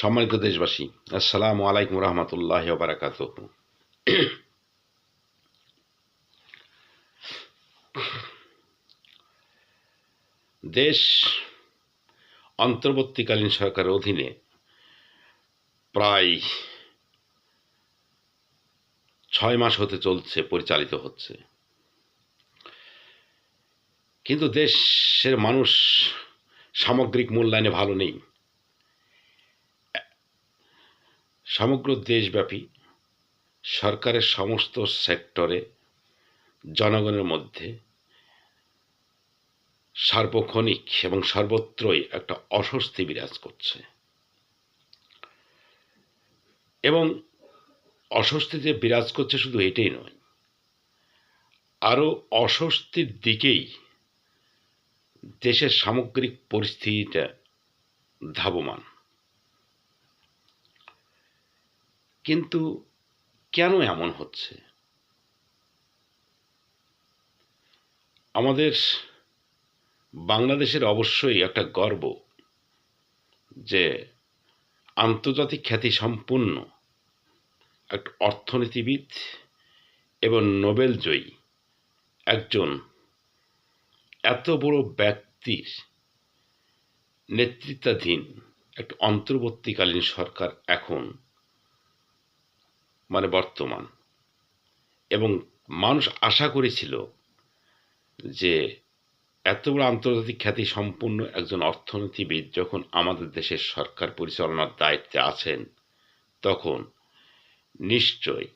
সম্মানিত দেশবাসী, আসসালামু আলাইকুম রহমতুল্লাহ বারাকাত দেশ অন্তর্বর্তীকালীন সরকারের অধীনে প্রায় ছয় মাস হতে চলছে, পরিচালিত হচ্ছে। কিন্তু দেশের মানুষ সামগ্রিক মূল্যায়নে ভালো নেই। সমগ্র দেশব্যাপী সরকারের সমস্ত সেক্টরে, জনগণের মধ্যে সার্বক্ষণিক এবং সর্বত্রই একটা অস্বস্তি বিরাজ করছে। এবং অস্বস্তিতে বিরাজ করছে শুধু এটাই নয়, আরও অস্বস্তির দিকেই দেশের সামগ্রিক পরিস্থিতিটা ধাবমান। কিন্তু কেন এমন হচ্ছে? আমাদের বাংলাদেশের অবশ্যই একটা গর্ব যে আন্তর্জাতিক খ্যাতি সম্পন্ন এক অর্থনীতিবিদ এবং নোবেল জয়ী একজন এত বড় ব্যক্তির নেতৃত্বাধীন একটা অন্তর্বর্তীকালীন সরকার এখন মানে বর্তমান। এবং মানুষ আশা করেছিল যে এত বড় আন্তর্জাতিক খ্যাতি সম্পন্ন একজন অর্থনীতিবিদ যখন আমাদের দেশের সরকার পরিচালনার দায়িত্বে আছেন, তখন নিশ্চয়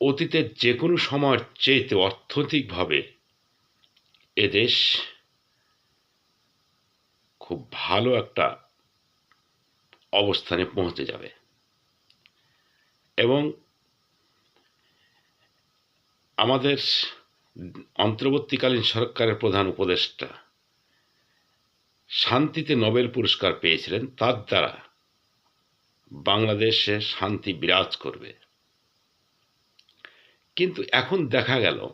অতীতের যে কোনো সময়ের চেয়েতে অর্থনৈতিকভাবে এদেশ খুব ভালো একটা অবস্থানে পৌঁছে যাবে। এবং আমাদের অন্তর্বর্তীকালীন সরকারের প্রধান উপদেষ্টা শান্তিতে নোবেল পুরস্কার পেয়েছিলেন, তার দ্বারা বাংলাদেশে শান্তি বিরাজ করবে। কিন্তু এখন দেখা গেল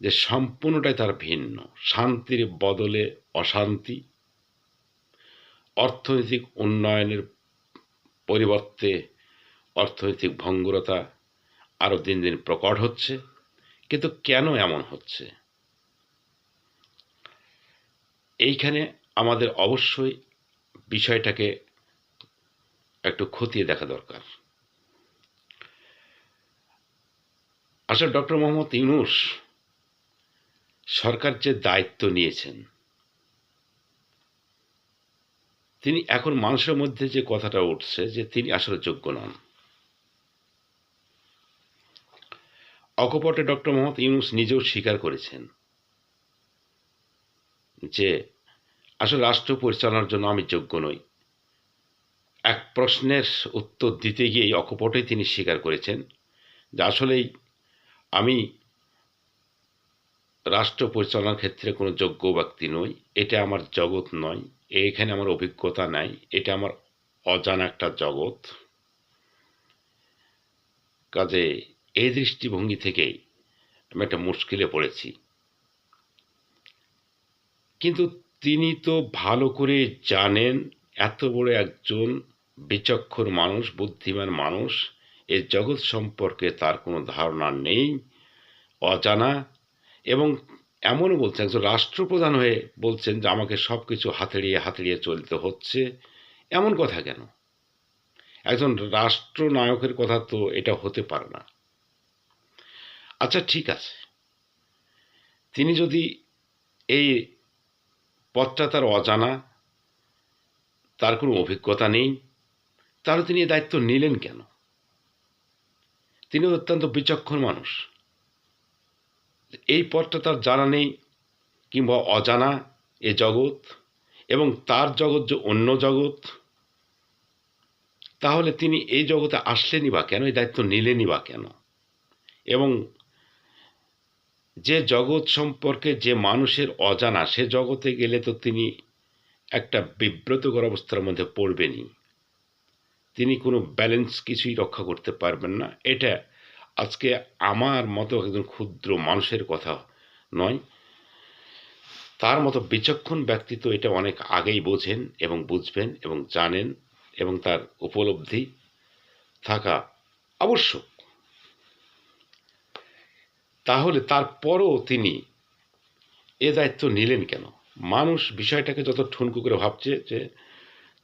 যে সম্পূর্ণটাই তার ভিন্ন। শান্তির বদলে অশান্তি, অর্থনৈতিক উন্নয়নের পরিবর্তে অর্থনৈতিক ভঙ্গুরতা আরও দিন দিন প্রকট হচ্ছে, কিন্তু কেন এমন হচ্ছে? এইখানে আমাদের অবশ্যই বিষয়টাকে একটু খতিয়ে দেখা দরকার। আসলে ডক্টর মোহাম্মদ ইউনুস সরকার যে দায়িত্ব নিয়েছেন, তিনি এখন মানুষের মধ্যে যে কথাটা উঠছে যে তিনি আসলে যোগ্য নন। অকপটে ডক্টর মোহাম্মদ ইউনুস নিজেও স্বীকার করেছেন যে, আসলে রাষ্ট্র পরিচালনার জন্য আমি যোগ্য নই। এক প্রশ্নের উত্তর দিতে গিয়েই অকপটে তিনি স্বীকার করেছেন যে, আসলেই আমি রাষ্ট্র পরিচালনার ক্ষেত্রে কোনো যোগ্য ব্যক্তি নই। এটা আমার জগৎ নয়। এখানে আমার অভিজ্ঞতা নাই। এটা আমার অজানা একটা জগৎ। কাজে এই দৃষ্টিভঙ্গি থেকেই আমি একটা মুশকিলে পড়েছি। কিন্তু তিনি তো ভালো করে জানেন, এত বড় একজন বিচক্ষণ মানুষ, বুদ্ধিমান মানুষ এই জগৎ সম্পর্কে তার কোনো ধারণা নেই, অজানা, এবং এমনও বলছেন, একজন রাষ্ট্রপ্রধান হয়ে বলছেন যে আমাকে সব কিছু হাতড়িয়ে হাতড়িয়ে চলতে হচ্ছে। এমন কথা কেন? একজন রাষ্ট্রনায়কের কথা তো এটা হতে পারে না। আচ্ছা ঠিক আছে। তিনি যদি এই পথটা তার অজানা, তার কোনো অভিজ্ঞতা নেই, তাহলে তিনি এই দায়িত্ব নিলেন কেন? তিনি অত্যন্ত বিচক্ষণ মানুষ। এই পথটা তার জানা নেই কিংবা অজানা এ জগৎ এবং তার জগৎ যে অন্য জগৎ, তাহলে তিনি এই জগতে আসলেনই বা কেন? এই দায়িত্ব নিলেনই বা কেন? এবং যে জগৎ সম্পর্কে যে মানুষের অজানা, সে জগতে গেলে তো তিনি একটা বিব্রতকর অবস্থার মধ্যে পড়বেনই। তিনি কোনো ব্যালেন্স কিছুই রক্ষা করতে পারবেন না। এটা আজকে আমার মতো একজন ক্ষুদ্র মানুষের কথা নয়। তার মতো বিচক্ষণ ব্যক্তি তো এটা অনেক আগেই বোঝেন এবং বুঝবেন এবং জানেন এবং তার উপলব্ধি থাকা আবশ্যক। তাহলে তারপরও তিনি এ দায়িত্ব নিলেন কেন? মানুষ বিষয়টাকে যত ঠুনকু করে ভাবছে যে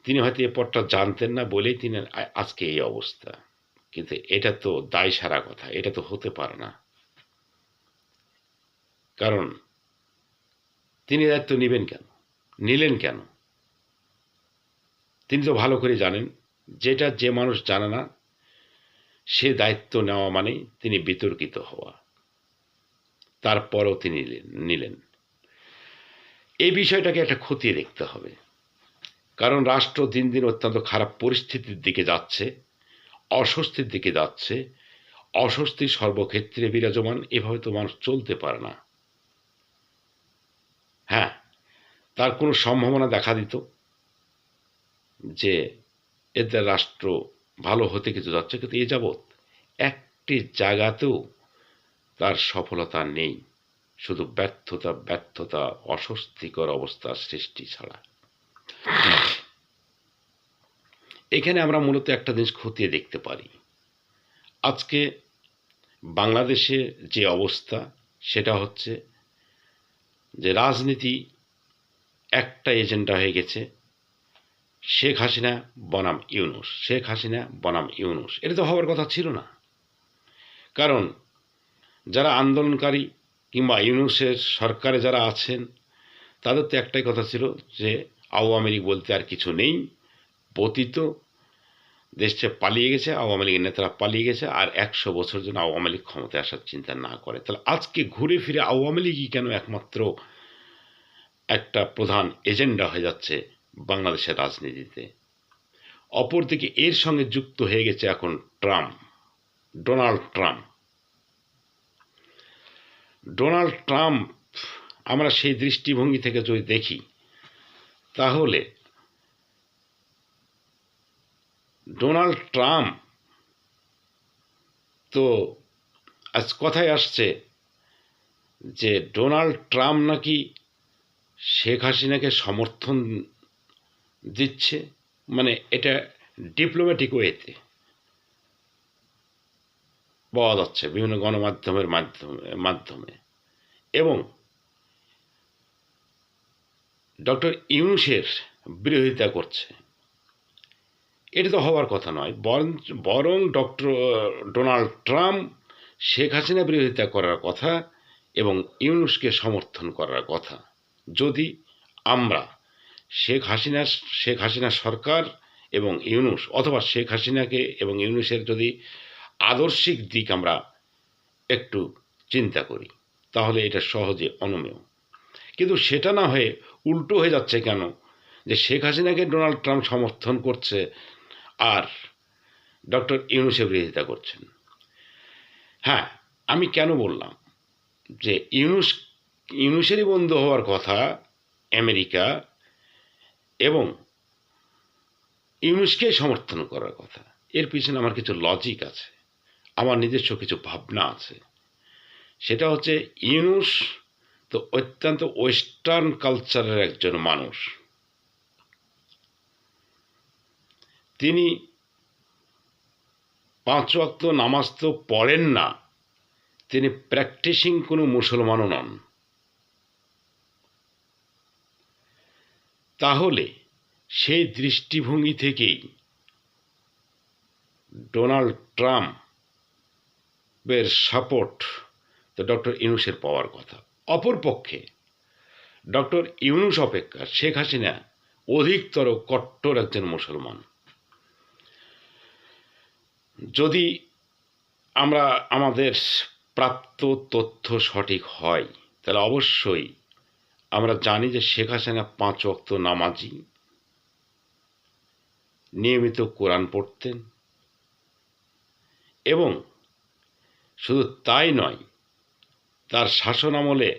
তিনি হয়তো এ পথটা জানতেন না বলেই তিনি আজকে এই অবস্থা। কিন্তু এটা তো দায় সারা কথা, এটা তো হতে পারে না। কারণ তিনি দায়িত্ব নেবেন কেন? নিলেন কেন? তিনি তো ভালো করে জানেন, যেটা যে মানুষ জানে না, সে দায়িত্ব নেওয়া মানে তিনি বিতর্কিত হওয়া। তারপরও তিনি নিলেন এই বিষয়টাকে একটা খতিয়ে দেখতে হবে। কারণ রাষ্ট্র দিন দিন অত্যন্ত খারাপ পরিস্থিতির দিকে যাচ্ছে, অস্বস্তির দিকে যাচ্ছে। অস্বস্তি সর্বক্ষেত্রে বিরাজমান, এভাবে তো মানুষ চলতে পারে না। হ্যাঁ তার কোনো সম্ভাবনা দেখা দিত যে এতে রাষ্ট্র ভালো হতে কিছু যাচ্ছে, কিন্তু এ যাবৎ একটি জায়গাতেও তার সফলতা নেই। শুধু ব্যর্থতা ব্যর্থতা, অস্বস্তিকর অবস্থার সৃষ্টি ছাড়া। এখানে আমরা মূলত একটা জিনিস খতিয়ে দেখতে পারি। আজকে বাংলাদেশে যে অবস্থা, সেটা হচ্ছে যে রাজনীতি একটা এজেন্ডা হয়ে গেছে, শেখ হাসিনা, বনাম ইউনুস। শেখ হাসিনা, বনাম ইউনুস। এটা তো হওয়ার কথা ছিল না। কারণ যারা আন্দোলনকারী কিংবা ইউনুসের সরকারে যারা আছেন, তাদের তো একটাই কথা ছিল যে আওয়ামী লীগ বলতে আর কিছু নেই, পতিত দেশে পালিয়ে গেছে, আওয়ামী লীগের নেতারা পালিয়ে গেছে, আর একশো বছর জন্য আওয়ামী লীগ ক্ষমতায় আসার চিন্তা না করে। তাহলে আজকে ঘুরে ফিরে আওয়ামী লীগই কেন একমাত্র একটা প্রধান এজেন্ডা হয়ে যাচ্ছে বাংলাদেশের রাজনীতিতে? অপরদিকে এর সঙ্গে যুক্ত হয়ে গেছে এখন Trump, Donald Trump. Donald Trump, আমরা সেই দৃষ্টিভঙ্গি থেকে যদি দেখি, তাহলে ডোনাল্ড ট্রাম্প তো আজ কথায় আসছে যে ডোনাল্ড ট্রাম্প নাকি শেখ হাসিনাকে সমর্থন দিচ্ছে মানে এটা ডিপ্লোম্যাটিক ওয়েতে পাওয়া যাচ্ছে বিভিন্ন গণমাধ্যমের মাধ্যমে মাধ্যমে। এবং ডক্টর ইউনুসের বিরোধিতা করছে। এটা তো হওয়ার কথা নয়, বরং বরং doctor, Donald Trump, Sheikh Hasina বিরোধিতা করার কথা এবং ইউনুসকে সমর্থন করার কথা। যদি আমরা শেখ হাসিনা শেখ হাসিনা সরকার এবং ইউনুস অথবা শেখ হাসিনাকে এবং ইউনুসের যদি আদর্শিক দিক আমরা একটু চিন্তা করি। তাহলে এটা সহজে অনমেয়। কিন্তু সেটা না হয়ে উল্টো হয়ে যাচ্ছে কেন? যে শেখ হাসিনাকে ডোনাল্ড ট্রাম্প সমর্থন করছে আর ডক্টর ইউনুসের বিরোধিতা করছেন। হ্যাঁ আমি কেন বললাম? যে ইউনুস, ইউনুসেরই বন্ধু হওয়ার কথা আমেরিকা এবং ইউনুসকে সমর্থন করার কথা। এর পিছনে আমার কিছু লজিক আছে। আমার নিজস্ব কিছু ভাবনা আছে। সেটা হচ্ছে ইউনুস তো অত্যন্ত ওয়েস্টার্ন কালচারের একজন মানুষ। তিনি পাঁচ ওয়াক্ত নামাজ তো পড়েন না, তিনি প্র্যাকটিসিং কোনো মুসলমানও নন। তাহলে সেই দৃষ্টিভঙ্গি থেকেই ডোনাল্ড ট্রাম্পের সাপোর্ট তো ডক্টর ইউনুসের পাওয়ার কথা। অপরপক্ষে ডক্টর ইউনুস অপেক্ষা শেখ হাসিনা অধিকতর কট্টর একজন মুসলমান। যদি আমরা আমাদের প্রাপ্ত তথ্য সঠিক হয়, তাহলে অবশ্যই আমরা জানি যে শেখ হাসিনা পাঁচ অক্ত নামাজি, নিয়মিত কোরআন পড়তেন এবং শুধু তাই নয়, তার শাসন আমলে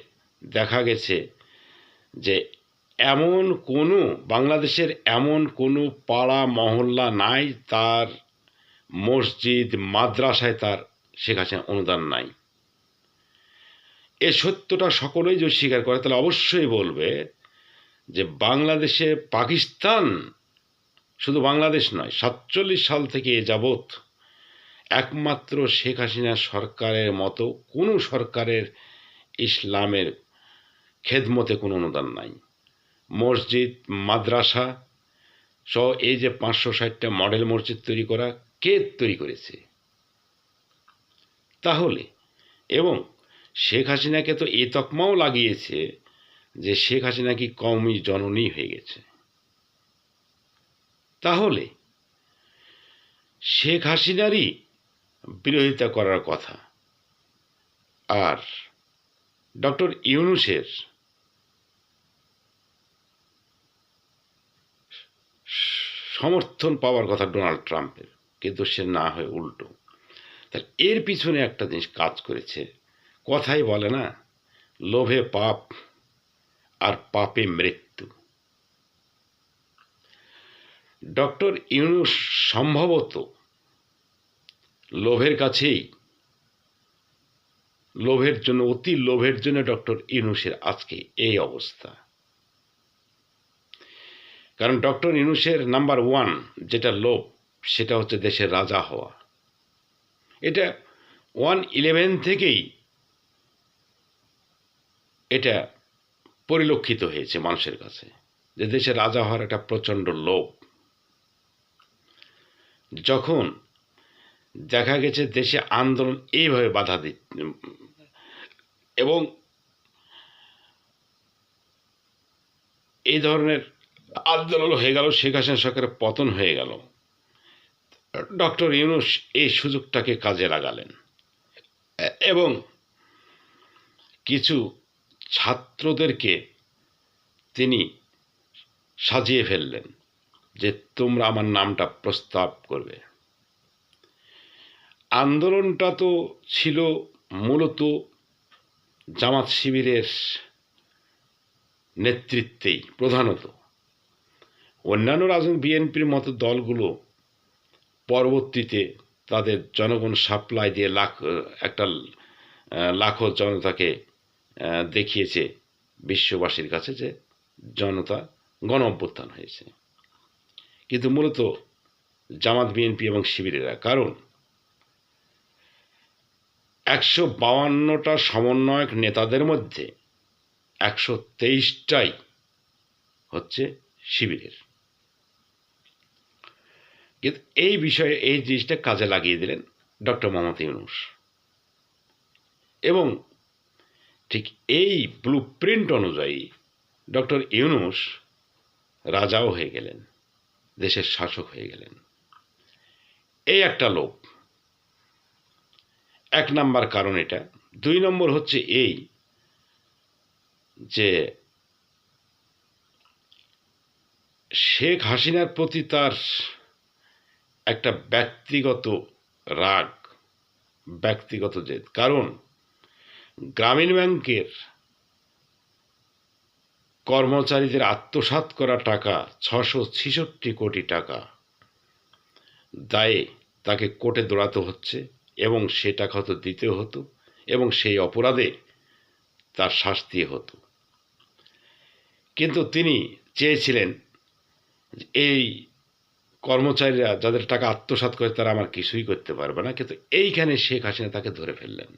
দেখা গেছে যে এমন কোনো, বাংলাদেশের এমন কোনো পাড়া, মহল্লা নাই, তার মসজিদ, মাদ্রাসায় তার শেখ অনুদান নাই। এ সত্যটা সকলেই যদি স্বীকার করে, তাহলে অবশ্যই বলবে যে বাংলাদেশে পাকিস্তান শুধু বাংলাদেশ নয়, সাতচল্লিশ সাল থেকে এ যাবৎ একমাত্র শেখ হাসিনা সরকারের মতো কোনো সরকারের ইসলামের খেদমতে কোনো অনুদান নাই। মসজিদ, মাদ্রাসা সহ এই যে পাঁচশো ষাটটা মডেল মসজিদ তৈরি করা কে তৈরি করেছে? তাহলে, এবং শেখ হাসিনাকে তো এ তকমাও লাগিয়েছে যে শেখ হাসিনা কি কমই জননী হয়ে গেছে। তাহলে, শেখ হাসিনারই বিরোধিতা করার কথা। আর ডক্টর ইউনুসের সমর্থন পাওয়ার কথা ডোনাল্ড ট্রাম্পের, কিন্তু সে না হয়ে উল্টো। তাহলে এর পিছনে একটা জিনিস কাজ করেছে। কথাই বলে না, লোভে পাপ আর পাপে মৃত্যু। ডক্টর ইউনুস সম্ভবত লোভের কাছেই, লোভের জন্য, অতি লোভের জন্য ডক্টর ইউনুসের আজকে এই অবস্থা। কারণ ডক্টর ইউনুসের নাম্বার ওয়ান যেটা লোভ, সেটা হচ্ছে দেশের রাজা হওয়া। এটা ওয়ান ইলেভেন থেকেই এটা পরিলক্ষিত হয়েছে মানুষের কাছে, যে দেশের রাজা হওয়ার একটা প্রচণ্ড লোভ। যখন দেখা গেছে দেশে আন্দোলন এইভাবে বাধা দি এবং এই ধরনের আন্দোলন হয়ে গেল, শেখ হাসিনা সরকারের পতন হয়ে গেল। ডক্টর ইউনুস এই সুযোগটাকে কাজে লাগালেন। এবং কিছু ছাত্রদেরকে তিনি সাজিয়ে ফেললেন যে তোমরা আমার নামটা প্রস্তাব করবে। আন্দোলনটা তো ছিল মূলত জামাত শিবিরের নেতৃত্বেই প্রধানত। অন্যান্য রাজনৈতিক বিএনপির মতো দলগুলো পরবর্তীতে তাদের জনগণ সাপ্লাই দিয়ে লাখ, একটা লাখো জনতাকে দেখিয়েছে বিশ্ববাসীর কাছে যে জনতা গণ অভ্যুত্থান হয়েছে। কিন্তু মূলত জামাত বিএনপি এবং শিবিরেরা, কারণ একশো বাউান্নটা সমন্বয়ক নেতাদের মধ্যে একশো তেইশটাই হচ্ছে শিবিরের। কিন্তু এই বিষয়ে এই জিনিসটা কাজে লাগিয়ে দিলেন ডক্টর মোহাম্মদ ইউনুস। এবং ঠিক এই ব্লু প্রিন্ট অনুযায়ী ডক্টর ইউনুস রাজাও হয়ে গেলেন, দেশের শাসক হয়ে গেলেন। এই একটা লোক এক নাম্বার কারণ এটা। দুই নম্বর হচ্ছে এই যে শেখ হাসিনার প্রতি তার একটা ব্যক্তিগত রাগ, ব্যক্তিগত জেদ। কারণ গ্রামীণ ব্যাংকের কর্মচারীদের আত্মসাৎ করা টাকা ছশো ছিষট্টি কোটি টাকা দায়ে তাকে কোর্টে দৌড়াতে হচ্ছে। এবং সে টাকা হয়তো দিতে হতো এবং সেই অপরাধে তার শাস্তি হতো। কিন্তু তিনি চেয়েছিলেন এই কর্মচারীরা যাদের টাকা আত্মসাৎ করে তারা আমার কিছুই করতে পারবে না, কিন্তু এইখানে শেখ হাসিনা তাকে ধরে ফেললেন।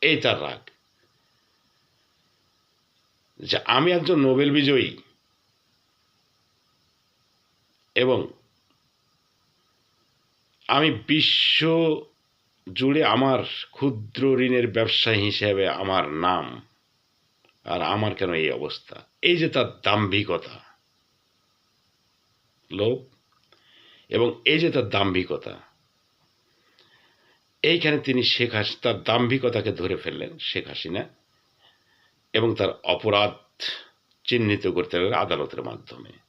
এই তার রাগ। যে আমি একজন নোবেল বিজয়ী এবং আমি বিশ্ব জুড়ে আমার ক্ষুদ্র ঋণের ব্যবসায়ী হিসেবে আমার নাম আর আমার কেন এই অবস্থা? এই যে তার দাম্ভিকতা। লোভ এবং এই যে তার দাম্ভিকতা। এইখানে তিনি শেখ হাসি, তার দাম্ভিকতাকে ধরে ফেললেন শেখ হাসিনা এবং তার অপরাধ চিহ্নিত করতে গেলে আদালতের মাধ্যমে।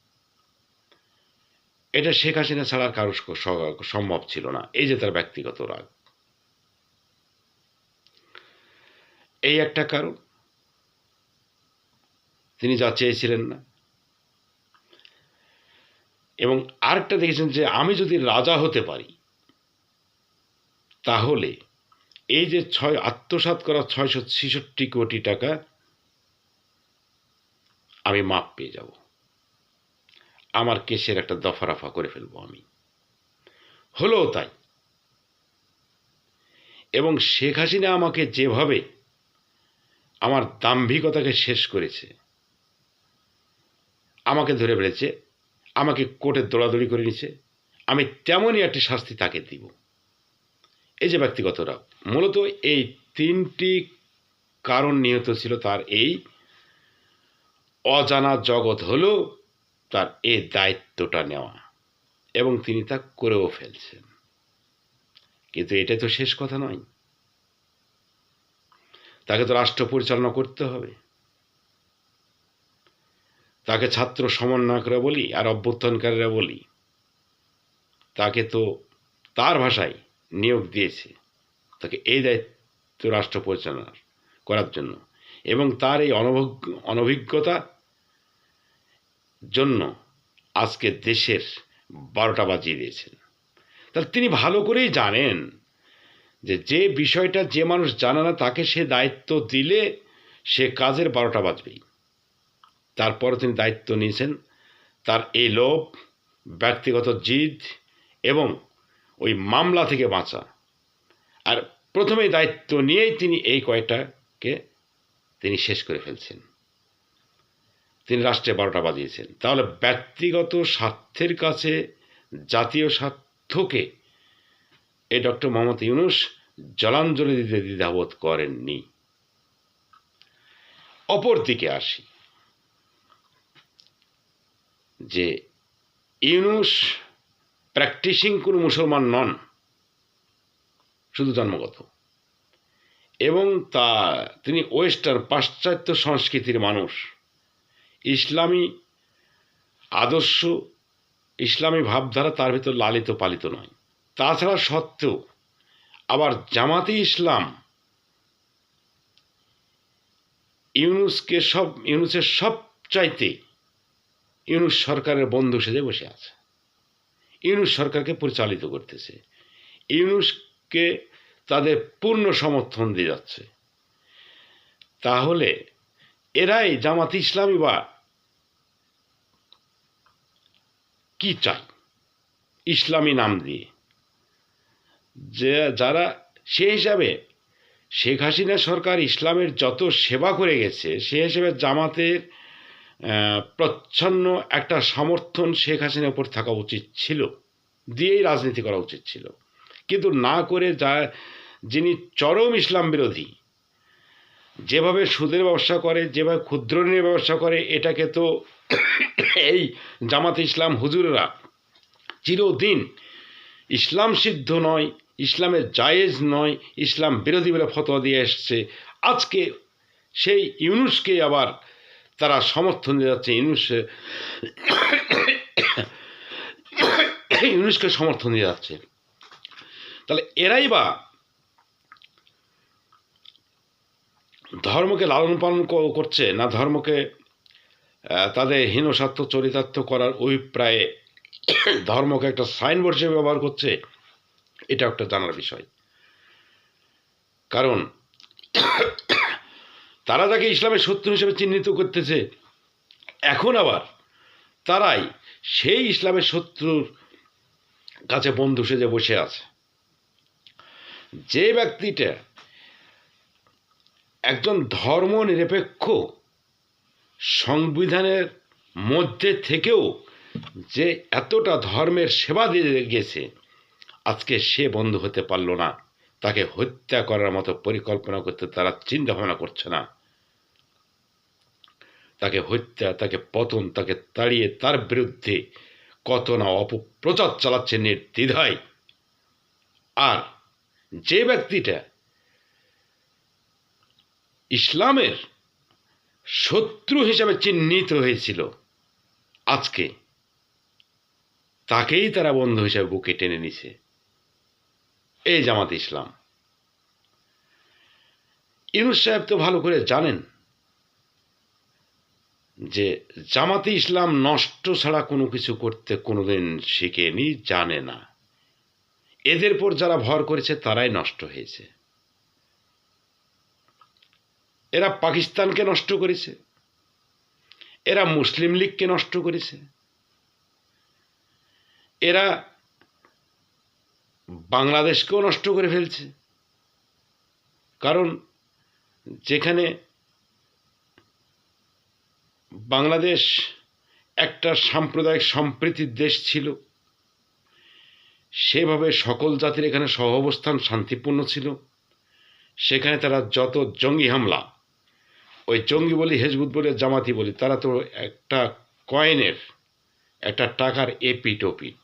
এটা শেখ হাসিনা ছাড়া কারও সম্ভব ছিল না। এই যে তার ব্যক্তিগত রাগ। এই একটা কারণ। তিনি যা চেয়েছিলেন না। এবং আরেকটা দেখেছেন যে, আমি যদি রাজা হতে পারি, তাহলে এই যে ছয় আত্মসাত করা ছয়শো ছেষট্টি কোটি টাকা আমি মাপ পেয়ে যাব। আমার কেসের একটা দফা রফা করে ফেলব আমি। হলো তাই। এবং শেখ হাসিনা আমাকে যেভাবে আমার দাম্ভিকতাকে শেষ করেছে, আমাকে ধরে ফেলেছে, আমাকে কোর্টে দৌড়াদৌড়ি করে নিছে আমি তেমনই একটি শাস্তি তাকে দিব। এই যে ব্যক্তিগতরা, মূলত এই তিনটি কারণ নিহত ছিল তার এই অজানা জগৎ হলো তার এই দায়িত্বটা নেওয়া এবং তিনি তা করেও ফেলছেন। কিন্তু এটা তো শেষ কথা নয়। তাকে তো রাষ্ট্র পরিচালনা করতে হবে। তাকে ছাত্র সমন্বয়করা বলি আর অভ্যুত্থানকারীরা বলি, তাকে তো তার ভাষায় নিয়োগ দিয়েছে। তাকে এই দায়িত্ব রাষ্ট্র পরিচালনা করার জন্য এবং তার এই অনভিজ্ঞ, অনভিজ্ঞতা জন্য আজকে দেশের বারোটা বাজিয়ে দিয়েছেন। তাহলে তিনি ভালো করেই জানেন যে যে বিষয়টা যে মানুষ জানে না, তাকে সে দায়িত্ব দিলে সে কাজের বারোটা বাজবেই। তারপর তিনি দায়িত্ব নিয়েছেন তার এই লোভ, ব্যক্তিগত জিদ এবং ওই মামলা থেকে বাঁচা। আর প্রথমেই দায়িত্ব নিয়েই তিনি এই কয়টাকে তিনি শেষ করে ফেলছেন। তিনি রাষ্ট্রে বারোটা বাজিয়েছেন। তাহলে ব্যক্তিগত স্বার্থের কাছে, জাতীয় স্বার্থকে এ ডক্টর মোহাম্মদ ইউনুস জলাঞ্জলি দিতে দ্বিধাবোধ করেননি। অপর দিকে আসি, যে ইউনুস প্র্যাকটিসিং কোনো মুসলমান নন, শুধু জন্মগত। এবং তা, তিনি ওয়েস্টার্ন পাশ্চাত্য সংস্কৃতির মানুষ। ইসলামী আদর্শ, ইসলামী ভাবধারা তার ভিতর লালিত পালিত নয়। তাছাড়া সত্ত্বেও আবার জামাতি ইসলাম ইউনুসকে সব, ইউনুসের সব চাইতে ইউনুস সরকারের বন্ধু সেজে বসে আছে। ইউনুস সরকারকে পরিচালিত করতেছে। ইউনুসকে তাদের পূর্ণ সমর্থন দিয়ে যাচ্ছে। তাহলে এরাই জামাত ইসলামী বা কি চাই ইসলামী নাম দিয়ে। যে, যারা, সে হিসাবে শেখ হাসিনা সরকার ইসলামের যত সেবা করে গেছে, সে হিসেবে জামাতের প্রচ্ছন্ন একটা সমর্থন শেখ হাসিনার উপর থাকা উচিত ছিল। দিয়েই রাজনীতি করা উচিত ছিল। কিন্তু না করে যা, যিনি চরম ইসলাম বিরোধী যেভাবে সুদের ব্যবসা করে, যেভাবে ক্ষুদ্র ঋণের ব্যবসা করে, এটাকে তো এই জামাত ইসলাম হুজুরেরা চিরদিন ইসলাম সিদ্ধ নয়, ইসলামের জায়েজ নয়, ইসলাম বিরোধী বলে ফতোয়া দিয়ে এসছে। আজকে সেই ইউনুসকে আবার তারা সমর্থন দিয়ে যাচ্ছে, ইউনুস, ইউনুসকে সমর্থন দিয়ে যাচ্ছে। তাহলে এরাই বা ধর্মকে লালন পালন করছে না ধর্মকে তাদের হীনস্বার্থ চরিতার্থ করার অভিপ্রায়ে ধর্মকে একটা সাইনবোর্ড হিসেবে ব্যবহার করছে, এটা একটা জানার বিষয়। কারণ তারা তাকে ইসলামের শত্রু হিসেবে চিহ্নিত করতেছে। এখন আবার তারাই সেই ইসলামের শত্রুর কাছে বন্ধু সেজে বসে আছে। যে ব্যক্তিটা একজন ধর্ম নিরপেক্ষ সংবিধানের মধ্যে থেকেও যে এতটা ধর্মের সেবা দিয়ে গেছে, আজকে সে বন্ধ হতে পারল না। তাকে হত্যা করার মতো পরিকল্পনা করতে তারা চিন্তা ভাবনা করছে না। তাকে হত্যা, তাকে পতন, তাকে তাড়িয়ে তার বিরুদ্ধে কত না অপপ্রচার চালাচ্ছে নির্দ্বিধায়। আর যে ব্যক্তিটা ইসলামের শত্রু হিসাবে চিহ্নিত হয়েছিল আজকে। তাকেই তারা বন্ধু হিসাবে বুকে টেনে নিছে। এই জামাত ইসলাম। ইনুস সাহেব তো ভালো করে জানেন যে জামাতে ইসলাম নষ্ট ছাড়া কোনো কিছু করতে কোনোদিন শিখেনি, জানে না। এদের পর যারা ভর করেছে, তারাই নষ্ট হয়েছে। এরা পাকিস্তানকে নষ্ট করেছে। এরা মুসলিম লীগকে নষ্ট করেছে। এরা বাংলাদেশকেও নষ্ট করে ফেলছে। কারণ যেখানে বাংলাদেশ একটা সাম্প্রদায়িক সম্প্রীতির দেশ ছিল, সেভাবে সকল জাতির এখানে সহাবস্থান শান্তিপূর্ণ ছিল। সেখানে তারা যত জঙ্গি হামলা ওই জঙ্গি বলি, হেজবুত বলি জামাতি বলি, তারা তো একটা কয়েনের, একটা টাকার এপিট ওপিট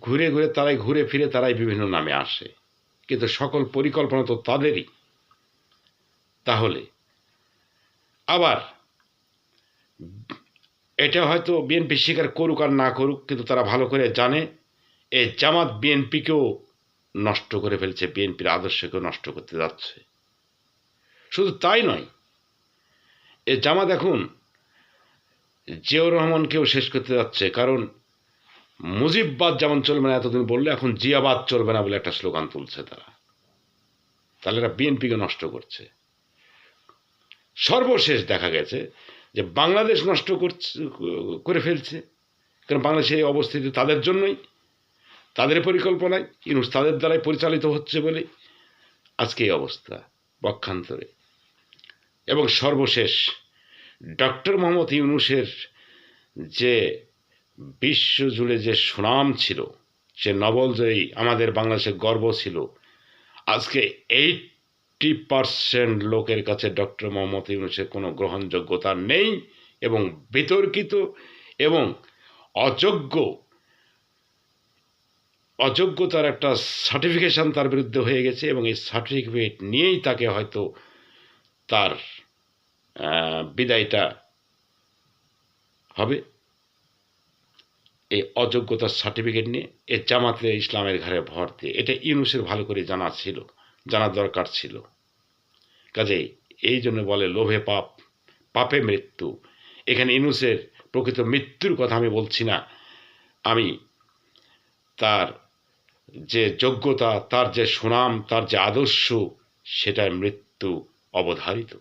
ঘুরে ঘুরে তারাই, ঘুরে ফিরে তারাই বিভিন্ন নামে আসে। কিন্তু সকল পরিকল্পনা তো তাদেরই। তাহলে, আবার, এটা হয়তো বিএনপি স্বীকার করুক আর না করুক, কিন্তু তারা ভালো করে জানে এই জামাত বিএনপিকেও নষ্ট করে ফেলছে, বিএনপির আদর্শকেও নষ্ট করতে যাচ্ছে। শুধু তাই নয়, এ জামাত এখন জিয়াউর রহমানকেও শেষ করতে যাচ্ছে। কারণ মুজিববাদ যেমন চলবে না এতদিন বললে, এখন জিয়াবাদ চলবে না বলে একটা স্লোগান তুলছে তারা। তাহলে এরা বিএনপিকে নষ্ট করছে। সর্বশেষ দেখা গেছে যে বাংলাদেশ নষ্ট করছে, করে ফেলছে। কারণ বাংলাদেশে এই অবস্থিতি তাদের জন্যই, তাদের পরিকল্পনায়, ইনুস তাদের দ্বারাই পরিচালিত হচ্ছে বলে আজকে এই অবস্থা। পক্ষান্তরে এবং সর্বশেষ ডক্টর মোহাম্মদ ইউনুসের যে বিশ্ব জুড়ে যে সুনাম ছিল সে নবলজয়ী আমাদের বাংলাদেশের গর্ব ছিল, আজকে এইটটি পারসেন্ট লোকের কাছে ডক্টর মোহাম্মদ ইউনুসের কোনো গ্রহণযোগ্যতা নেই এবং বিতর্কিত এবং অযোগ্য, অযোগ্যতার একটা সার্টিফিকেশন তার বিরুদ্ধে হয়ে গেছে এবং এই সার্টিফিকেট নিয়েই তাকে হয়তো তার বিদায়টা হবে। এই অযোগ্যতার সার্টিফিকেট নিয়ে এ জামাতে ইসলামের ঘরে ভর দিয়ে, এটা ইউনুসের ভালো করে জানা ছিল জানার দরকার ছিল। কাজেই এই জন্য বলে, লোভে পাপ, পাপে মৃত্যু। এখানে ইনুসের প্রকৃত মৃত্যুর কথা আমি বলছি না। আমি তার যে যোগ্যতা, তার যে সুনাম, তার যে আদর্শ সেটার মৃত্যু। অবধারিত।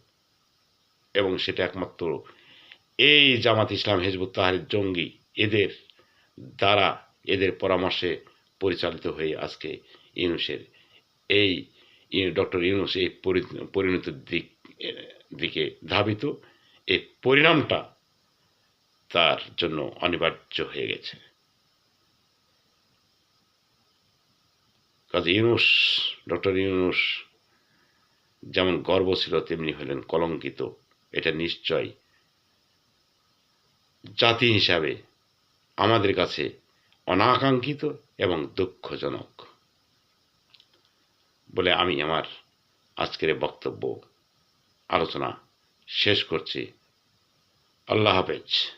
এবং সেটা একমাত্র এই জামাত ইসলাম, হেজবুত তাহারের জঙ্গি এদের দ্বারা এদের পরামর্শে পরিচালিত হয়ে আজকে ইউনুসের এই ডক্টর ইউনুস এই পরিণত দিক, দিকে ধাবিত। এই পরিণামটা তার জন্য অনিবার্য হয়ে গেছে। কাজে ইউনুস, ডক্টর ইউনুস যেমন গর্ব ছিল তেমনি হলেন কলঙ্কিত, এটা নিশ্চয়। জাতি হিসাবে আমাদের কাছে অনাকাঙ্ক্ষিত এবং দুঃখজনক বলে আমি আমার আজকের বক্তব্য, আলোচনা শেষ করছি। আল্লাহ হাফেজ।